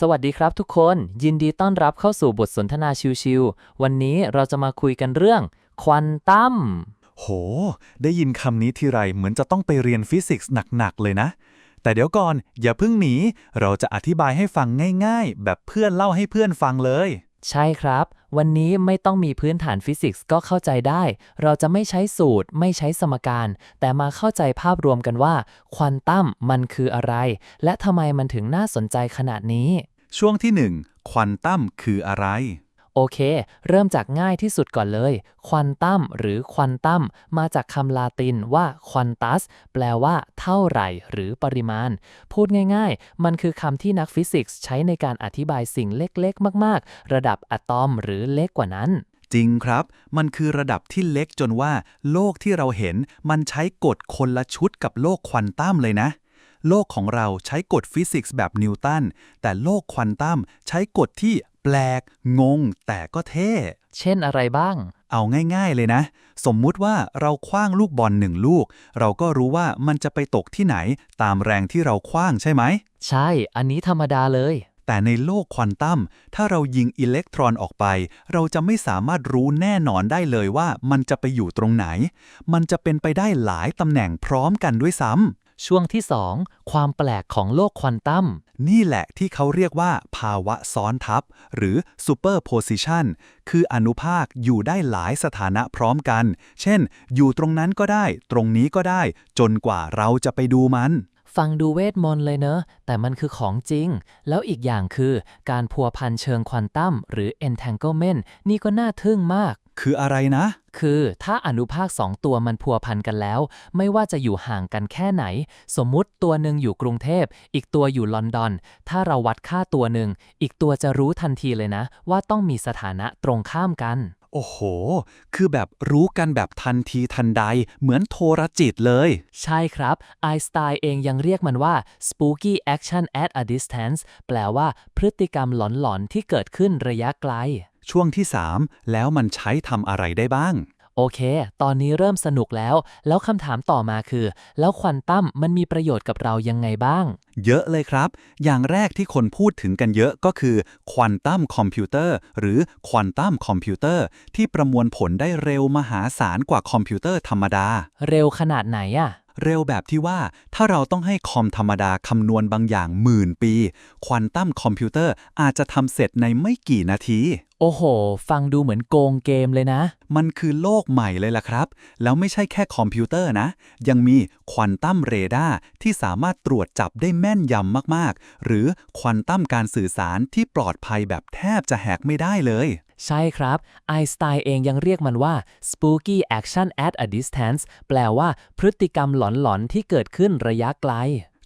สวัสดีครับทุกคน ยินดีต้อนรับเข้าสู่บทสนทนาชิวๆวันนี้เราจะมาคุยกันเรื่องควอนตัมโห ได้ยินคำนี้ทีไรเหมือนจะต้องไปเรียนฟิสิกส์หนัก ๆ เลยนะ แต่เดี๋ยวก่อนอย่าเพิ่งหนี เราจะอธิบายให้ฟังง่าย ๆ แบบเพื่อนเล่าให้เพื่อนฟังเลย ใช่ครับ วันนี้ไม่ต้องมีพื้นฐานฟิสิกส์ก็เข้าใจได้ เราจะไม่ใช้สูตร ไม่ใช้สมการ แต่มาเข้าใจภาพรวมกันว่า ควอนตัมมันคืออะไร และทำไมมันถึงน่าสนใจขนาดนี้ ช่วงที่ 1 ควอนตัมคืออะไร โอเค เริ่มจากง่ายที่สุดก่อนเลย ควอนตัมหรือควอนตัมมาจากคำลาตินว่าควอนตัสแปลว่าเท่าไหร่หรือปริมาณ พูดง่ายๆ มันคือคำที่นักฟิสิกส์ใช้ในการอธิบายสิ่งเล็กๆ มากๆ ระดับอะตอมหรือเล็กกว่านั้น จริงครับ มันคือระดับที่เล็กจนว่า โลกที่เราเห็นมันใช้กฎคนละชุดกับโลกควอนตัมเลยนะ โลกของเราใช้กฎฟิสิกส์แบบนิวตัน แต่โลกควอนตัมใช้กฎที่แปลก งง แต่ก็เท่ เช่นอะไรบ้าง เอาง่าย ๆ เลยนะ สมมุติว่าเราคว้างลูกบอลหนึ่งลูก เราก็รู้ว่ามันจะไปตกที่ไหน ตามแรงที่เราคว้างใช่ไหม ใช่ อันนี้ธรรมดาเลย แต่ในโลกควอนตัม ถ้าเรายิงอิเล็กตรอนออกไป เราจะไม่สามารถรู้แน่นอนได้เลยว่ามันจะไปอยู่ตรงไหน มันจะเป็นไปได้หลายตำแหน่งพร้อมกันด้วยซ้ำ ช่วงที่ 2 ความแปลกของโลกควอนตัม นี่แหละที่เขาเรียกว่า ภาวะซ้อนทับ หรือ superposition คืออนุภาคอยู่ได้หลายสถานะพร้อมกัน เช่น อยู่ตรงนั้นก็ได้ ตรงนี้ก็ได้ จนกว่าเราจะไปดูมัน ฟังดูเวทมนต์เลยเนอะ แต่มันคือของจริง แล้วอีกอย่างคือ การพัวพันเชิงควอนตัมหรือ entanglement นี่ก็น่าทึ่งมาก คืออะไรนะ คือถ้าอนุภาคสองตัวมันพัวพันกันแล้ว ไม่ว่าจะอยู่ห่างกันแค่ไหน สมมุติตัวหนึ่งอยู่กรุงเทพ อีกตัวอยู่ลอนดอน ถ้าเราวัดค่าตัวหนึ่ง อีกตัวจะรู้ทันทีเลยนะ ว่าต้องมีสถานะตรงข้ามกัน โอ้โห คือแบบรู้กันแบบทันทีทันใด เหมือนโทรจิตเลย ใช่ครับไอน์สไตน์เองยังเรียกมันว่า spooky action at a distance แปลว่าพฤติกรรมหลอนๆที่เกิดขึ้นระยะไกล ช่วงที่ 3 แล้วมันใช้ทำอะไรได้บ้าง โอเค ตอนนี้เริ่มสนุกแล้ว แล้วคำถามต่อมาคือ แล้วควอนตัมมันมีประโยชน์กับเรายังไงบ้าง เยอะเลยครับ อย่างแรกที่คนพูดถึงกันเยอะก็คือควอนตัมคอมพิวเตอร์หรือควอนตัมคอมพิวเตอร์ที่ประมวลผลได้เร็วมหาศาลกว่าคอมพิวเตอร์ธรรมดา เร็วขนาดไหนอะเร็วแบบที่ว่าถ้าเราต้องให้คอมธรรมดาคำนวณบางอย่างหมื่นปี ควอนตัมคอมพิวเตอร์อาจจะทำเสร็จในไม่กี่นาที โอ้โห ฟังดูเหมือนโกงเกมเลยนะ มันคือโลกใหม่เลยล่ะครับ แล้วไม่ใช่แค่คอมพิวเตอร์นะ ยังมีควอนตัมเรดาร์ที่สามารถตรวจจับได้แม่นยำมากๆ หรือควอนตัมการสื่อสารที่ปลอดภัยแบบแทบจะแหกไม่ได้เลย ใช่ครับ ไอน์สไตน์เองยังเรียกมันว่า spooky action at a distance แปลว่าพฤติกรรมหลอนๆที่เกิดขึ้นระยะไกล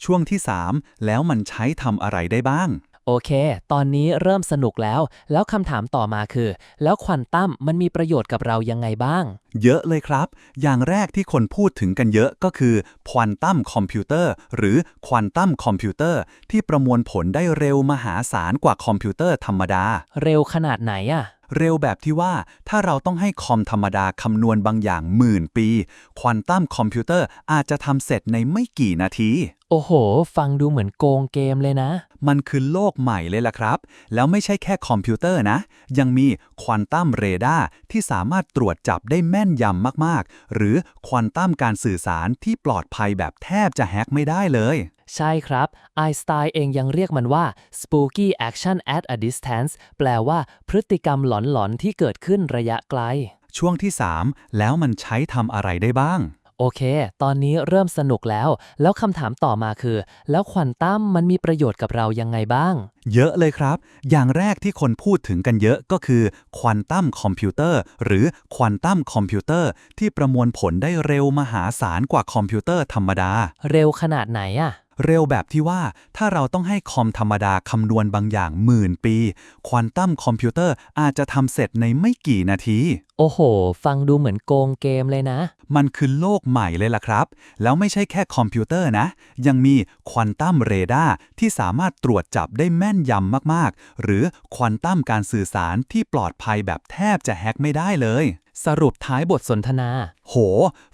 ช่วงที่ 3 แล้วมันใช้ทำอะไรได้บ้าง โอเค ตอนนี้เริ่มสนุกแล้ว แล้วคำถามต่อมาคือ แล้วควอนตัมมันมีประโยชน์กับเรายังไงบ้าง เยอะเลยครับ อย่างแรกที่คนพูดถึงกันเยอะก็คือควอนตัมคอมพิวเตอร์หรือควอนตัมคอมพิวเตอร์ที่ประมวลผลได้เร็วมหาศาลกว่าคอมพิวเตอร์ธรรมดา เร็วขนาดไหนอะเร็วแบบที่ว่าถ้าเราต้องให้คอมธรรมดาคำนวณบางอย่างหมื่นปี ควอนตัมคอมพิวเตอร์อาจจะทำเสร็จในไม่กี่นาที โอ้โห ฟังดูเหมือนโกงเกมเลยนะ มันคือโลกใหม่เลยล่ะครับ แล้วไม่ใช่แค่คอมพิวเตอร์นะ ยังมีควอนตัมเรดาร์ที่สามารถตรวจจับได้แม่นยำมากๆ หรือควอนตัมการสื่อสารที่ปลอดภัยแบบแทบจะแฮกไม่ได้เลย ใช่ครับ ไอน์สไตน์เองยังเรียกมันว่า spooky action at a distance แปลว่าพฤติกรรมหลอนๆที่เกิดขึ้นระยะไกล ช่วงที่ 3 แล้วมันใช้ทำอะไรได้บ้าง โอเค ตอนนี้เริ่มสนุกแล้ว แล้วคำถามต่อมาคือ แล้วควอนตัมมันมีประโยชน์กับเรายังไงบ้าง เยอะเลยครับ อย่างแรกที่คนพูดถึงกันเยอะก็คือควอนตัมคอมพิวเตอร์หรือควอนตัมคอมพิวเตอร์ที่ประมวลผลได้เร็วมหาศาลกว่าคอมพิวเตอร์ธรรมดา เร็วขนาดไหนอะ เร็วแบบที่ว่าถ้าเราต้องให้คอมธรรมดาคำนวณบางอย่างหมื่นปี ควอนตัมคอมพิวเตอร์อาจจะทำเสร็จในไม่กี่นาที โอ้โห ฟังดูเหมือนโกงเกมเลยนะ มันคือโลกใหม่เลยล่ะครับ แล้วไม่ใช่แค่คอมพิวเตอร์นะ ยังมีควอนตัมเรดาร์ที่สามารถตรวจจับได้แม่นยำมากๆ หรือควอนตัมการสื่อสารที่ปลอดภัยแบบแทบจะแฮกไม่ได้เลย สรุปท้ายบทสนทนาโโห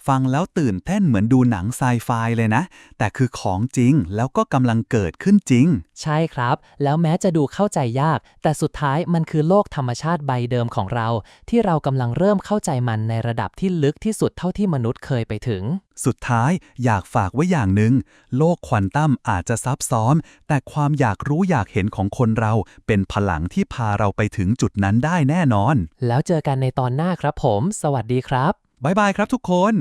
ฟังแล้วตื่นเต้นเหมือนดูหนังไซไฟเลยนะ แต่คือของจริงแล้วก็กำลังเกิดขึ้นจริง ใช่ครับ แล้วแม้จะดูเข้าใจยาก แต่สุดท้ายมันคือโลกธรรมชาติใบเดิมของเรา ที่เรากำลังเริ่มเข้าใจมันในระดับที่ลึกที่สุดเท่าที่มนุษย์เคยไปถึง สุดท้ายอยากฝากไว้อย่างหนึ่งโลกควอนตัมอาจจะซับซ้อน แต่ความอยากรู้อยากเห็นของคนเรา เป็นพลังที่พาเราไปถึงจุดนั้นได้แน่นอน แล้วเจอกันในตอนหน้าครับผม สวัสดีครับ บายบายครับทุกคน